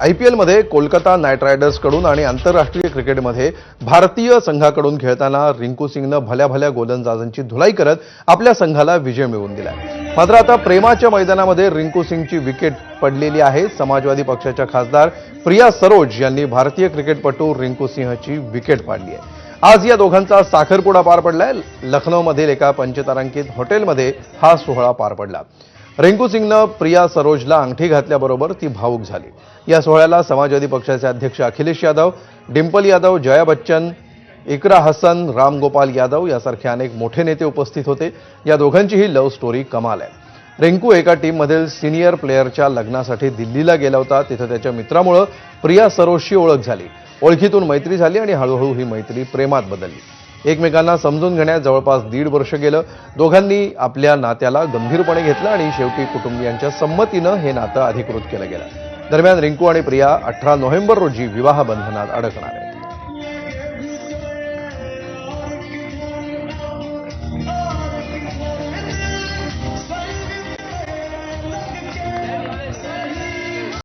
I P एलमध्ये Kolkata knight रायडर्सकडून आणि आंतरराष्ट्रीय क्रिकेटमध्ये भारतीय संघाकडून खेळताना रिंकू सिंगनं भल्या भल्या गोलंदाजांची धुलाई करत आपल्या संघाला विजय मिळवून दिलाय मात्र आता प्रेमाच्या मैदानामध्ये रिंकू सिंगची विकेट पडलेली आहे. समाजवादी पक्षाच्या खासदार प्रिया सरोज यांनी भारतीय क्रिकेटपटू रिंकू सिंहची विकेट पाडली आहे. आज या दोघांचा साखरपुडा पार पडलाय. लखनौमधील एका पंचतारांकित हॉटेलमध्ये हा सोहळा पार पडला. रिंकू सिंगनं प्रिया सरोजला अंगठी घातल्याबरोबर ती भावूक झाली. या सोहळ्याला समाजवादी पक्षाचे अध्यक्ष अखिलेश यादव डिंपल यादव जया बच्चन इकरा हसन राम गोपाल यादव यासारखे अनेक मोठे नेते उपस्थित होते. या दोघांचीही लव्ह स्टोरी कमाल आहे. रिंकू एका टीममधील सिनियर प्लेअरच्या लग्नासाठी दिल्लीला गेला होता. तिथं त्याच्या मित्रामुळं प्रिया सरोजशी ओळख झाली. ओळखीतून मैत्री झाली आणि हळूहळू ही मैत्री प्रेमात बदलली. एकमेकांना समजून घेण्यात जवळपास दीड वर्ष गेलं. दोघांनी आपल्या नात्याला गंभीरपणे घेतलं आणि शेवटी कुटुंबियांच्या संमतीनं हे नातं अधिकृत केलं गेलं. दरम्यान रिंकू आणि प्रिया अठरा नोव्हेंबर रोजी विवाह बंधनात अडकणार आहे